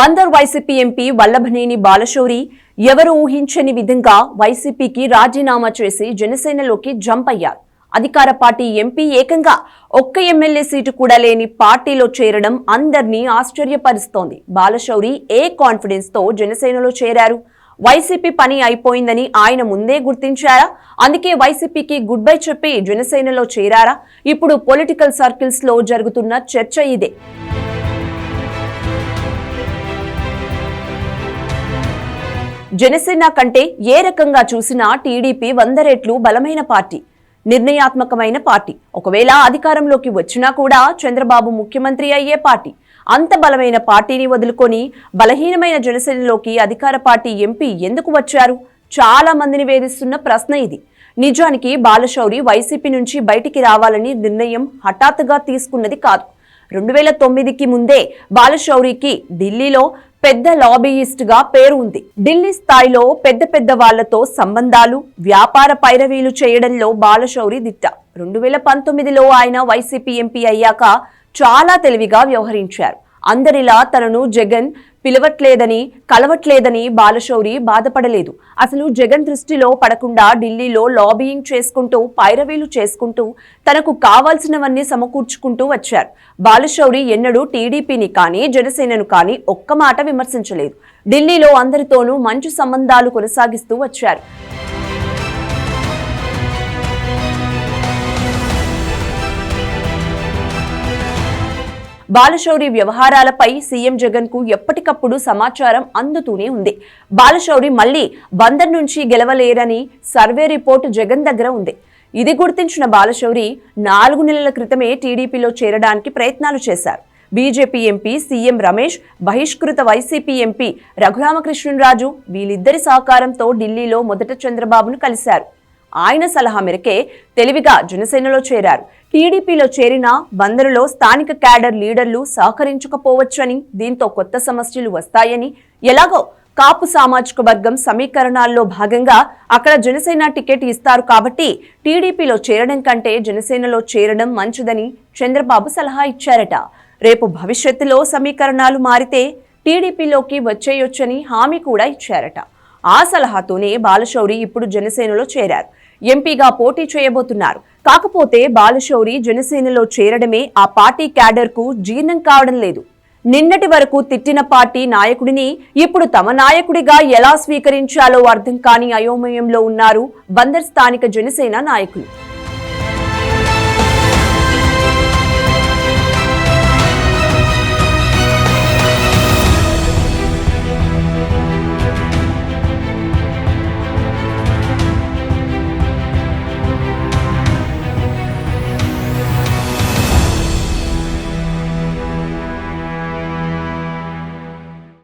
Bandar YCP MP Vallabhaneni Balashowry ఎవరు ఊహించని విధంగా వైసీపీకి రాజీనామా చేసి జనసేనలోకి జంప్ అయ్యారు. అధికార పార్టీ ఎంపీ ఏకంగా ఒక్క ఎమ్మెల్యే సీటు కూడా లేని పార్టీలో చేరడం అందర్నీ ఆశ్చర్యపరుస్తోంది. బాలశౌరి ఏ కాన్ఫిడెన్స్తో జనసేనలో చేరారు? వైసీపీ పని అయిపోయిందని ఆయన ముందే గుర్తించారా? అందుకే వైసీపీకి గుడ్ బై చెప్పి జనసేనలో చేరారా? ఇప్పుడు పొలిటికల్ సర్కిల్స్లో జరుగుతున్న చర్చ ఇదే. జనసేన కంటే ఏ రకంగా చూసినా టీడీపీ వంద రెట్లు బలమైన పార్టీ నిర్ణయాత్మకమైన పార్టీ. ఒకవేళ అధికారంలోకి వచ్చినా కూడా చంద్రబాబు ముఖ్యమంత్రి అయ్యే పార్టీ. అంత బలమైన పార్టీని వదులుకొని బలహీనమైన జనసేనలోకి అధికార పార్టీ ఎంపీ ఎందుకు వచ్చారు? చాలా మందిని వేధిస్తున్న ప్రశ్న ఇది. నిజానికి బాలశౌరి వైసీపీ నుంచి బయటికి రావాలని నిర్ణయం హఠాత్తుగా తీసుకున్నది కాదు. రెండు వేల తొమ్మిదికి ముందే బాలశౌరికి ఢిల్లీలో పెద్ద లాబీయిస్ట్గా పేరు ఉంది ఢిల్లీ స్థాయిలో పెద్ద పెద్ద వాళ్ళతో సంబంధాలు వ్యాపార పైరవీలు చేయడంలో బాలశౌరి దిట్ట. రెండు వేల పంతొమ్మిదిలో ఆయన వైసీపీ ఎంపీ అయ్యాక చాలా తెలివిగా వ్యవహరించారు. అందరిలా తనను జగన్ పిలవట్లేదని కలవట్లేదని బాలశౌరి బాధపడలేదు. అసలు జగన్ దృష్టిలో పడకుండా ఢిల్లీలో లాబీయింగ్ చేసుకుంటూ పైరవీలు చేసుకుంటూ తనకు కావాల్సినవన్నీ సమకూర్చుకుంటూ వచ్చారు. బాలశౌరి ఎన్నడూ టీడీపీని కానీ జనసేనను కానీ ఒక్క మాట విమర్శించలేదు. ఢిల్లీలో అందరితోనూ మంచి సంబంధాలు కొనసాగిస్తూ వచ్చారు. బాలశౌరి వ్యవహారాలపై సీఎం జగన్కు ఎప్పటికప్పుడు సమాచారం అందుతూనే ఉంది. బాలశౌరి మళ్ళీ బందర్ నుంచి గెలవలేరని సర్వే రిపోర్టు జగన్ దగ్గర ఉంది. ఇది గుర్తించిన బాలశౌరి నాలుగు నెలల క్రితమే టీడీపీలో చేరడానికి ప్రయత్నాలు చేశారు. బీజేపీ ఎంపీ సీఎం రమేష్ బహిష్కృత వైసీపీ ఎంపీ రఘురామకృష్ణరాజు వీళ్ళిద్దరి సహకారంతో ఢిల్లీలో మొదట చంద్రబాబును కలిశారు. ఆయన సలహా మేరకే తెలివిగా జనసేనలో చేరారు. టీడీపీలో చేరిన బందరులో స్థానిక క్యాడర్ లీడర్లు సహకరించకపోవచ్చని దీంతో కొత్త సమస్యలు వస్తాయని ఎలాగో కాపు సామాజిక వర్గం సమీకరణాల్లో భాగంగా అక్కడ జనసేన టికెట్ ఇస్తారు కాబట్టి టీడీపీలో చేరడం కంటే జనసేనలో చేరడం మంచిదని చంద్రబాబు సలహా ఇచ్చారట. రేపు భవిష్యత్తులో సమీకరణాలు మారితే టీడీపీలోకి వచ్చేయొచ్చని హామీ కూడా ఇచ్చారట. ఆ సలహాతోనే బాలశౌరి ఇప్పుడు జనసేనలో చేరారు. ఎంపీగా పోటీ చేయబోతున్నారు. కాకపోతే బాలశౌరి జనసేనలో చేరడమే ఆ పార్టీ క్యాడర్కు జీర్ణం కావడం లేదు. నిన్నటి వరకు తిట్టిన పార్టీ నాయకుడిని ఇప్పుడు తమ నాయకుడిగా ఎలా స్వీకరించాలో అర్థం కాని అయోమయంలో ఉన్నారు బందర్ స్థానిక జనసేన నాయకులు.